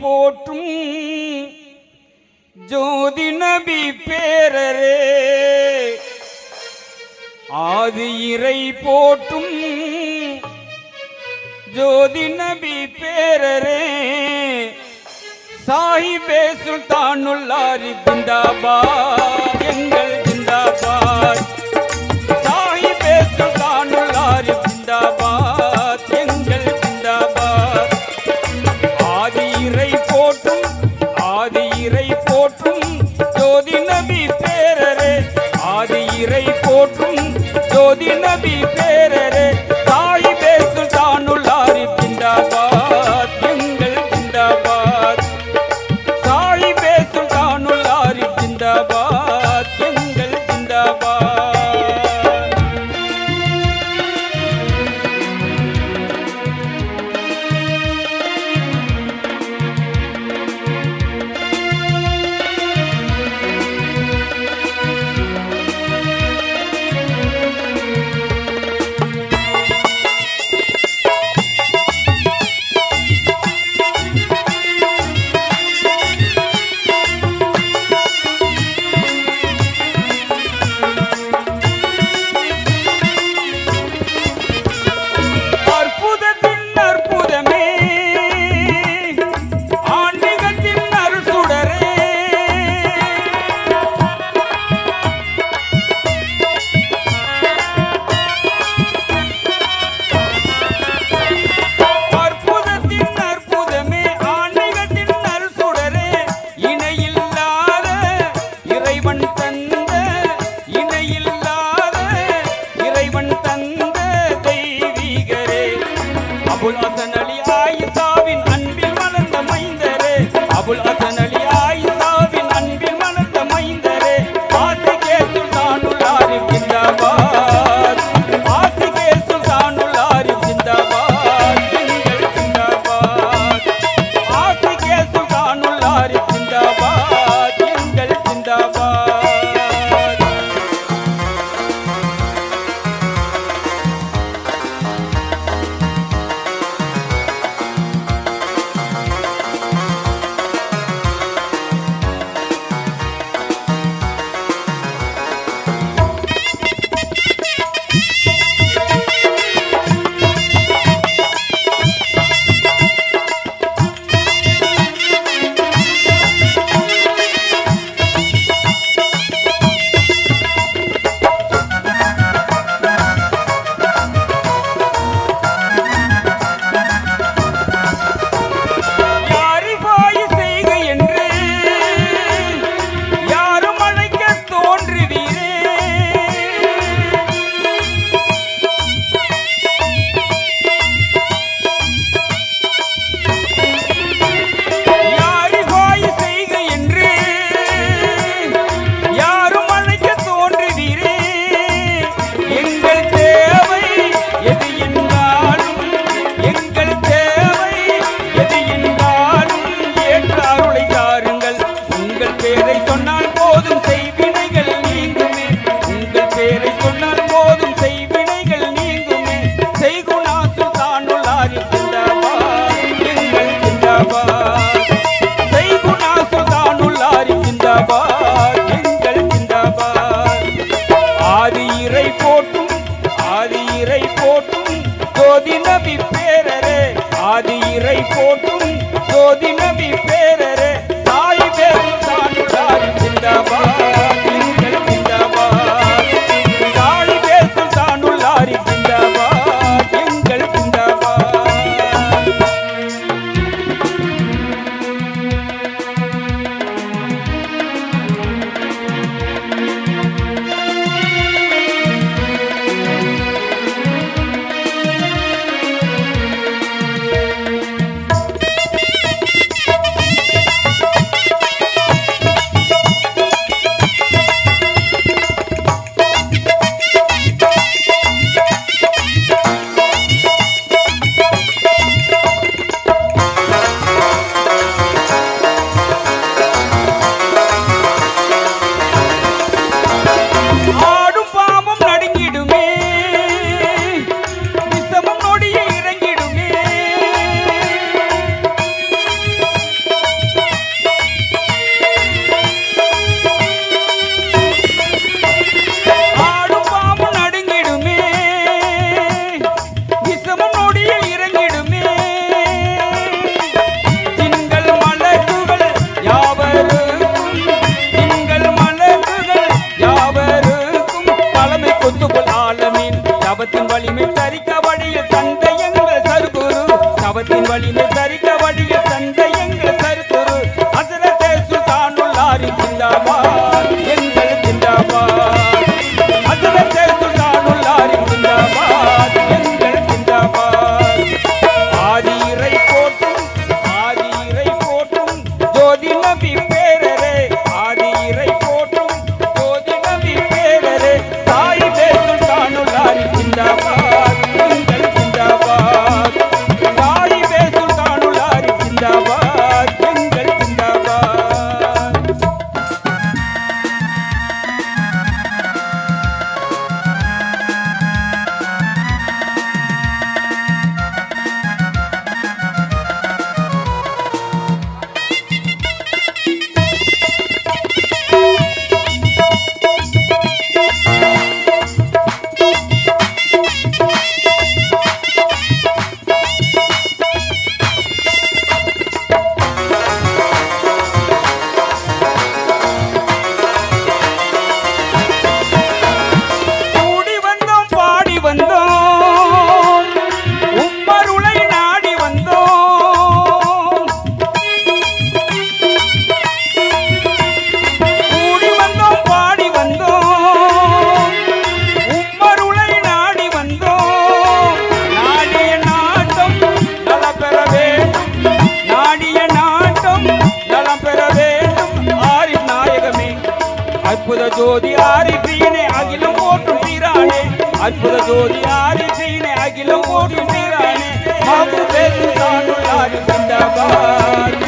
போற்றும் ஜோதி நபி பேரரே. ஆதி இறை போற்றும் ஜோதி நபி பேரரே. சாஹிபே சுல்தானுல்லாரி பிந்தாபா எங்கள் பிந்தாபாய் சாஹிபே சுல்தானுல்லாரி பிந்தாபா कभी तेरे valimos. ஜோதி ஆறு பீனே அகிலம் ஓட்டும் வீரானே. அற்புத ஜோதி ஆறு பீனே அகிலம் ஓட்டும் வீரானே. மாபு பேசு தானுள்ளாரு பிண்டபார்